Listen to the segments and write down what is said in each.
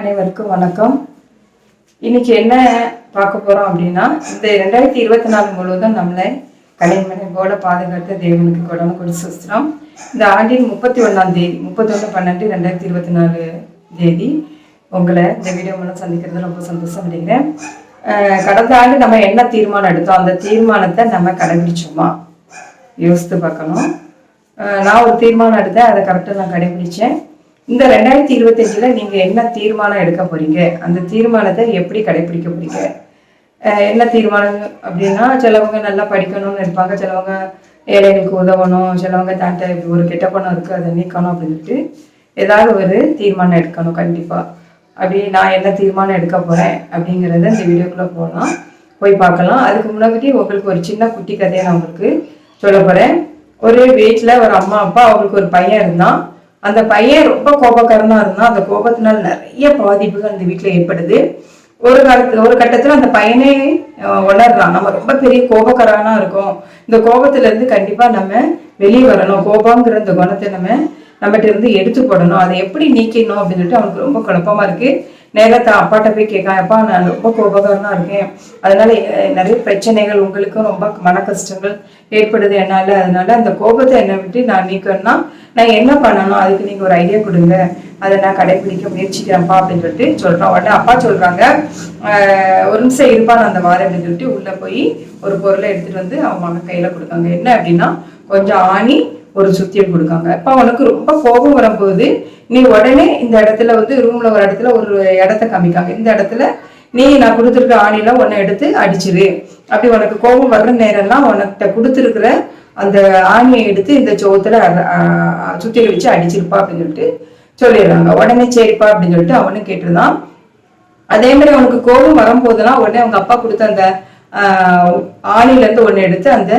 அனைவருக்கும் வணக்கம். இன்னைக்கு என்ன பார்க்க போறோம் அப்படின்னா இந்த ரெண்டாயிரத்தி இருபத்தி நாலு முழுவதும் நம்மளை கலைமனை போல பாதுகாத்த தேவனுக்கு கொடனு கொடி சுஸ்திரம் இந்த ஆண்டின் முப்பத்தி ஒன்றாம் தேதி முப்பத்தொன்று பன்னெண்டு ரெண்டாயிரத்தி இருபத்தி நாலு தேதி உங்களை இந்த வீடியோ மூலம் சந்திக்கிறது ரொம்ப சந்தோஷம் அடைகிறேன். கடந்த ஆண்டு நம்ம என்ன தீர்மானம் எடுத்தோம்? அந்த தீர்மானத்தை நம்ம கடைபிடிச்சோமா? யோசித்து பார்க்கணும். நான் ஒரு தீர்மானம் எடுத்தேன் அதை கரெக்டாக நான் கடைபிடிச்சேன். இந்த ரெண்டாயிரத்தி இருபத்தஞ்சில் நீங்கள் என்ன தீர்மானம் எடுக்க போறீங்க? அந்த தீர்மானத்தை எப்படி கடைபிடிக்க போறீங்க? என்ன தீர்மானம் அப்படின்னா சிலவங்க நல்லா படிக்கணும்னு இருப்பாங்க. சிலவங்க ஏழைகளுக்கு உதவணும். சிலவங்க தாண்ட இப்படி ஒரு கெட்ட பணம் இருக்குது அதை நீக்கணும் அப்படின்ட்டு ஏதாவது ஒரு தீர்மானம் எடுக்கணும் கண்டிப்பாக அப்படி நான் என்ன தீர்மானம் எடுக்க போகிறேன் அப்படிங்கிறத இந்த வீடியோக்குள்ளே போகலாம் போய் பார்க்கலாம். அதுக்கு முன்னாடி உங்களுக்கு ஒரு சின்ன குட்டி கதையை நான் உங்களுக்கு சொல்ல போகிறேன் ஒரு வீட்டில் ஒரு அம்மா அப்பா அவங்களுக்கு ஒரு பையன் இருந்தான். அந்த பையன் ரொம்ப கோபக்காரனா இருந்தான். அந்த கோபத்தினால நிறைய பாதிப்புகள் அந்த வீட்டில் ஏற்படுது. ஒரு காலத்து ஒரு கட்டத்துல அந்த பையனே உணர்றான். நம்ம ரொம்ப பெரிய கோபக்காரனா இருக்கோம். இந்த கோபத்துல இருந்து கண்டிப்பா நம்ம வெளியே வரணும். கோபங்கிற இந்த குணத்தை நம்ம நம்மகிட்ட இருந்து எடுத்து போடணும் அதை எப்படி நீக்கணும் அப்படின்னு சொல்லிட்டு அவனுக்கு ரொம்ப குழப்பமா இருக்கு. நேரத்தை அப்பாட்ட போய் கேட்கான் அப்பா நான் ரொம்ப கோபக்காரனா இருக்கேன். அதனால நிறைய பிரச்சனைகள் உங்களுக்கும் ரொம்ப மன கஷ்டங்கள் ஏற்படுது என்னால. அதனால அந்த கோபத்தை என்னை விட்டு நான் நீக்கணும்னா நான் என்ன பண்ணணும்? அதுக்கு நீங்க ஒரு ஐடியா கொடுங்க. அதை நான் கடைபிடிக்க முயற்சிக்கிறேன்ப்பா அப்படின்னு சொல்லிட்டு சொல்றான் உடனே அப்பா சொல்றாங்க ஒரு நிமிஷம் இருப்பா நான் அந்த வாரம் அப்படின்னு சொல்லிட்டு உள்ள போய் ஒரு பொருளை எடுத்துட்டு வந்து அவங்க மகன் கையில கொடுக்காங்க. என்ன அப்படின்னா கொஞ்சம் ஆணி ஒரு சுத்தியம் கொடுக்காங்க. அப்ப அவனுக்கு ரொம்ப கோபம் வரும்போது நீ உடனே இந்த இடத்துல வந்து ரூம்ல ஒரு இடத்துல ஒரு இடத்த காமிக்காங்க. இந்த இடத்துல நீ நான் கொடுத்துருக்க ஆணிலாம் உன்னை எடுத்து அடிச்சிரு. அப்படி உனக்கு கோபம் வர்ற நேரம்லாம் உனக்கிட்ட கொடுத்துருக்குற அந்த ஆணியை எடுத்து இந்த சோகத்துல சுத்தியில வச்சு அடிச்சிருப்பா அப்படின்னு சொல்லிட்டு சொல்லிடுறாங்க. உடனே சரிப்பா அப்படின்னு சொல்லிட்டு அவனும் கேட்டுருந்தான். அதே மாதிரி அவனுக்கு கோபம் வரும்போதெல்லாம் உடனே அவங்க அப்பா கொடுத்த அந்த ஆஹ், ஆணில இருந்து ஒன்னு எடுத்து அந்த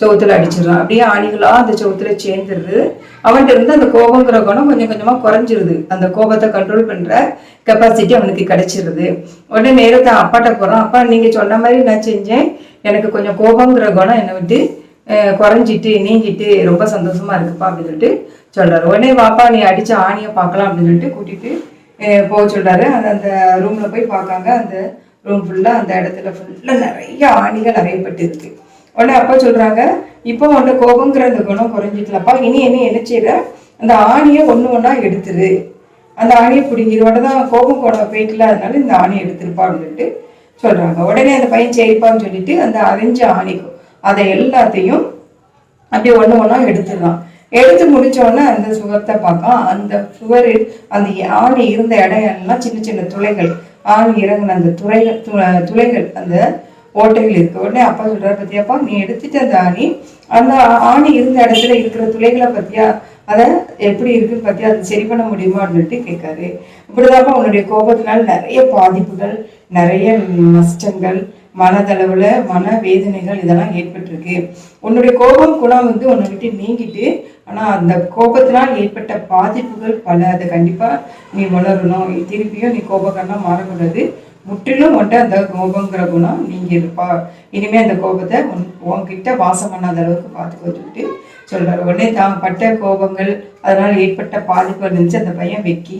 சவுத்துல அடிச்சிடறான் அப்படியே ஆணிகளா அந்த சவுத்துல சேர்ந்துருது. அவன்கிட்ட இருந்து அந்த கோபங்கிற குணம் கொஞ்சம் கொஞ்சமா குறைஞ்சிருது. அந்த கோபத்தை கண்ட்ரோல் பண்ற கெப்பாசிட்டி அவனுக்கு கிடைச்சிருது. உடனே நேரத்தை அப்பாட்ட போறான். அப்பா நீங்க சொன்ன மாதிரி நான் செஞ்சேன். எனக்கு கொஞ்சம் கோபங்கிற குணம் என்னை விட்டு குறைஞ்சிட்டு நீங்கிட்டு ரொம்ப சந்தோஷமா இருக்குப்பா அப்படின்னு சொல்லிட்டு சொல்றாரு. உடனே வாப்பா நீ அடிச்ச ஆணியை பார்க்கலாம் அப்படின்னு சொல்லிட்டு கூட்டிட்டு போக சொல்றாரு. அந்த அந்த ரூம்ல போய் பார்க்காங்க. அந்த ரூம் ஃபுல்லா அந்த இடத்துல ஃபுல்லா நிறைய ஆணிகள் அறையப்பட்டு இருக்கு உடனே அப்பா சொல்கிறாங்க இப்போ உன்ன கோபங்கிற அந்த குணம் குறைஞ்சிக்கலப்பா. இனி என்ன என்ன செய்யற அந்த ஆணியை ஒன்று ஒன்றா எடுத்துரு. அந்த ஆணியை பிடிங்கிற உடனே தான் கோபம் குணம் போயிட்டல அதனால இந்த ஆணியை எடுத்துருப்பா அப்படின்ட்டு சொல்கிறாங்க உடனே அந்த பையன் செய்ப்பான்னு சொல்லிட்டு அந்த அரைஞ்ச ஆணிக்கும் அதை எல்லாத்தையும் அப்படியே ஒன்று ஒன்றா எடுத்துடலாம் எடுத்து முடிச்ச அந்த சுகத்தை பார்க்கலாம் அந்த சுவர் அந்த ஆணி இருந்த இடம் எல்லாம் சின்ன சின்ன துளைகள். ஆணி இறங்கின அந்த துளைகள் து- துளைகள் அந்த ஓட்டைகள் இருக்கு உடனே அப்பா சொல்றாரு பத்தியாப்பா நீ எடுத்துட்டு அந்த ஆணி அந்த ஆணி இருந்த இடத்துல இருக்கிற துளைகளை பத்தியா அதை எப்படி இருக்குன்னு பத்தியா அதை சரி பண்ண முடியுமா? அப்படின்ட்டு கேட்காரு. இப்படிதாப்பா உன்னுடைய கோபத்தினால நிறைய பாதிப்புகள் நிறைய நஷ்டங்கள் மனதளவில் மன வேதனைகள் இதெல்லாம் ஏற்பட்டிருக்கு. உன்னுடைய கோபம் குணம் வந்து உன்னை விட்டு நீங்கிட்டு ஆனால் அந்த கோபத்தினால் ஏற்பட்ட பாதிப்புகள் பல. அதை கண்டிப்பாக நீ உணரணும். திருப்பியும் நீ கோபக்காரனா மாறக்கூடாது. முற்றிலும் உன்ட்ட அந்த கோபங்கிற குணம் நீங்க இருப்பா. இனிமே அந்த கோபத்தை உன் உன்கிட்ட வாசம் பண்ணாத அளவுக்கு பார்த்துக்கோ சொல்லிட்டு சொல்றாரு. உடனே தான் பட்ட கோபங்கள் அதனால ஏற்பட்ட பாதிப்பு இருந்துச்சு. அந்த பையன் வெக்கி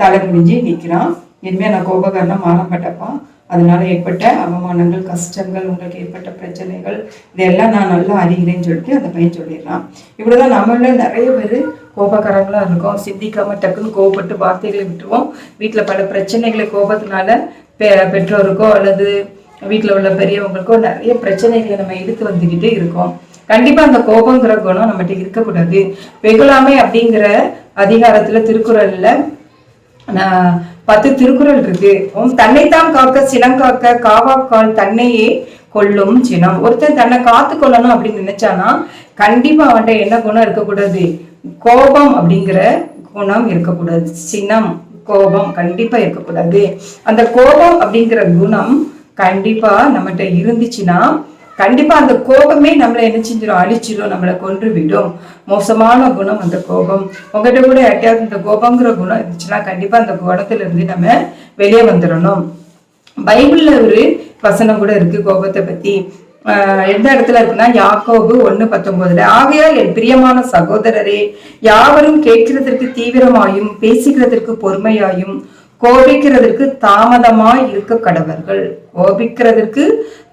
தலை முடிஞ்சு நிற்கிறான். இனிமே நான் கோபகரணம் மாறப்பட்டப்பான் அதனால ஏற்பட்ட அவமானங்கள் கஷ்டங்கள் உங்களுக்கு ஏற்பட்ட பிரச்சனைகள் இதெல்லாம் நான் நல்லா அறிகிறேன்னு சொல்லிட்டு அந்த பையன் சொல்லிடுறான். இப்படிதான் நம்மள நிறைய பேர் கோபக்காரங்களாக இருக்கோம். சிந்திக்காம டக்குன்னு கோபப்பட்டு வார்த்தைகளை விட்டுருவோம். வீட்டில் பல பிரச்சனைகளை கோபத்தினால பெ பெற்றோருக்கோ அல்லது வீட்டில் உள்ள பெரியவங்களுக்கோ நிறைய பிரச்சனைகளை நம்ம எடுத்து வந்துக்கிட்டே இருக்கோம். கண்டிப்பாக அந்த கோபங்கிற குணம் நம்மகிட்ட இருக்கக்கூடாது. வெகுலாமை அப்படிங்கிற அதிகாரத்தில் திருக்குறளில் பத்து திருக்குறள் இருக்கு. தன்னைத்தான் காக்க சினம் காக்க காவாக்கால் தன்னையே கொல்லும் சினம். ஒருத்தன் தன்னை காத்து கொள்ளணும் அப்படின்னு நினைச்சானா கண்டிப்பா அவன்கிட்ட என்ன குணம் இருக்கக்கூடாது? கோபம் அப்படிங்கிற குணம் இருக்கக்கூடாது. சினம். கோபம் கண்டிப்பா இருக்கக்கூடாது. அந்த கோபம் அப்படிங்கிற குணம் கண்டிப்பா நம்மகிட்ட இருந்துச்சுன்னா கண்டிப்பா அந்த கோபமே நம்மளை என்ன செஞ்சிடும் அழிச்சிடும் நம்மளை கொன்று விடும் மோசமான குணம் அந்த கோபம். உங்ககிட்ட கூட யார்ட்டையாவது இந்த கோபங்கிற குணம் இருந்துச்சுன்னா கண்டிப்பா அந்த குணத்துல இருந்து நம்ம வெளியே வந்துடணும் பைபிள்ல ஒரு வசனம் கூட இருக்கு கோபத்தை பத்தி. எந்த இடத்துல இருக்குன்னா யாக்கோபு ஒன்னு பத்தொன்பதுல ஆகையால் என் பிரியமான சகோதரரே யாவரும் கேட்கிறதற்கு தீவிரமாயும் பேசுகிறதற்கு பொறுமையாயும் கோபிக்கிறதற்கு தாமதமாய் இருக்க கடவர்கள். கோபிக்கிறதற்கு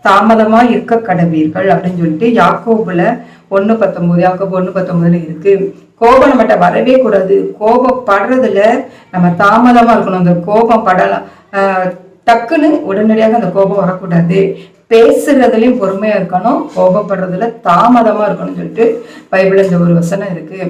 தாமதமாய் இருக்க கடவீர்கள் அப்படின்னு சொல்லிட்டு யாக்கோபுல ஒன்று பத்தொன்பது யாக்கோபு ஒன்று பத்தொன்பதுல இருக்கு. கோபம் நம்மகிட்ட வரவே கூடாது. கோபப்படுறதுல நம்ம தாமதமா இருக்கணும். அந்த கோபம் படலாம் ஆஹ் டக்குன்னு உடனடியாக அந்த கோபம் வரக்கூடாது. பேசுறதுலையும் பொறுமையா இருக்கணும். கோபப்படுறதுல தாமதமா இருக்கணும்னு சொல்லிட்டு பைபிள் இந்த ஒரு வசனம் இருக்கு.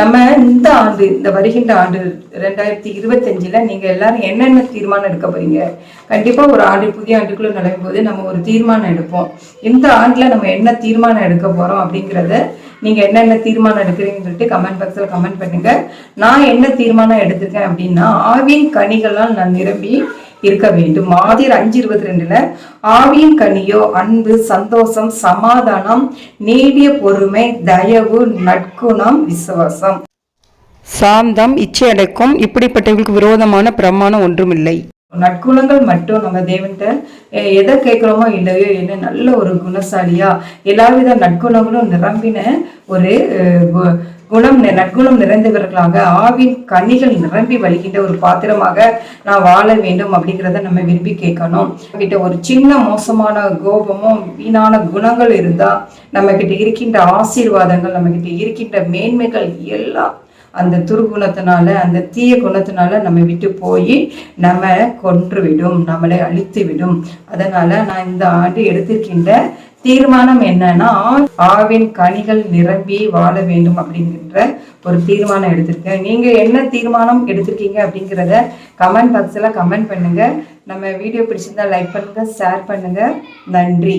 நம்ம இந்த ஆண்டு இந்த வருகின்ற ஆண்டு ரெண்டாயிரத்தி இருபத்தஞ்சுல நீங்க எல்லாரும் என்னென்ன தீர்மானம் எடுக்க போறீங்க? கண்டிப்பா ஒரு ஆண்டு புதிய ஆண்டுக்குள்ள நுழையும் போது நம்ம ஒரு தீர்மானம் எடுப்போம். இந்த ஆண்டுல நம்ம என்ன தீர்மானம் எடுக்க போறோம் அப்படிங்கிறத நீங்க என்னென்ன தீர்மானம் எடுக்கிறீங்கன்னு சொல்லிட்டு கமெண்ட் பாக்ஸ்ல கமெண்ட் பண்ணுங்க. நான் என்ன தீர்மானம் எடுத்திருக்கேன் அப்படின்னா ஆவின் கனிகளால் நான் நிரம்பி இருக்க வேண்டும். மாதிர் அஞ்சு இருபத்தி ரெண்டுல ஆவியின் கனியோ அன்பு சந்தோஷம் சமாதானம் நீடிய பொறுமை தயவு நற்குணம் விசுவாசம். சாந்தம் இச்சை அடக்கம் இப்படிப்பட்டவர்களுக்கு விரோதமான பிரமாணம் ஒன்றுமில்லை. நற்குணங்கள் மட்டும் நம்ம தேவன்கிட்ட எதை கேட்குறோமோ இல்லையோ என்ன நல்ல ஒரு குணசாலியா எல்லாவித நற்குணங்களும் நிரம்பின ஒரு குணம் நற்குணம் நிறைந்தவர்களாக ஆவின் கனிகள் நிரம்பி வழிகின்ற ஒரு பாத்திரமாக நான் வாழ வேண்டும் அப்படிங்கிறத நம்ம விரும்பி கேட்கணும். கிட்ட ஒரு சின்ன மோசமான கோபமும் வீணான குணங்கள் இருந்தா நம்ம கிட்ட இருக்கின்ற ஆசீர்வாதங்கள் நம்ம கிட்ட இருக்கின்ற மேன்மைகள் எல்லாம் அந்த துர்குணத்தினால அந்த தீய குணத்தினால நம்ம விட்டு போய் நம்ம கொன்று விடும் நம்மளை அழித்து விடும் அதனால நான் இந்த ஆண்டு எடுத்திருக்கின்ற தீர்மானம் என்னன்னா ஆவின் கனிகள் நிரம்பி வாழ வேண்டும் அப்படிங்கிற ஒரு தீர்மானம் எடுத்திருக்கேன். நீங்க என்ன தீர்மானம் எடுத்திருக்கீங்க அப்படிங்கிறத கமெண்ட் பாக்ஸ்ல கமெண்ட் பண்ணுங்க. நம்ம வீடியோ பிடிச்சிருந்தா லைக் பண்ணுங்க ஷேர் பண்ணுங்க. நன்றி.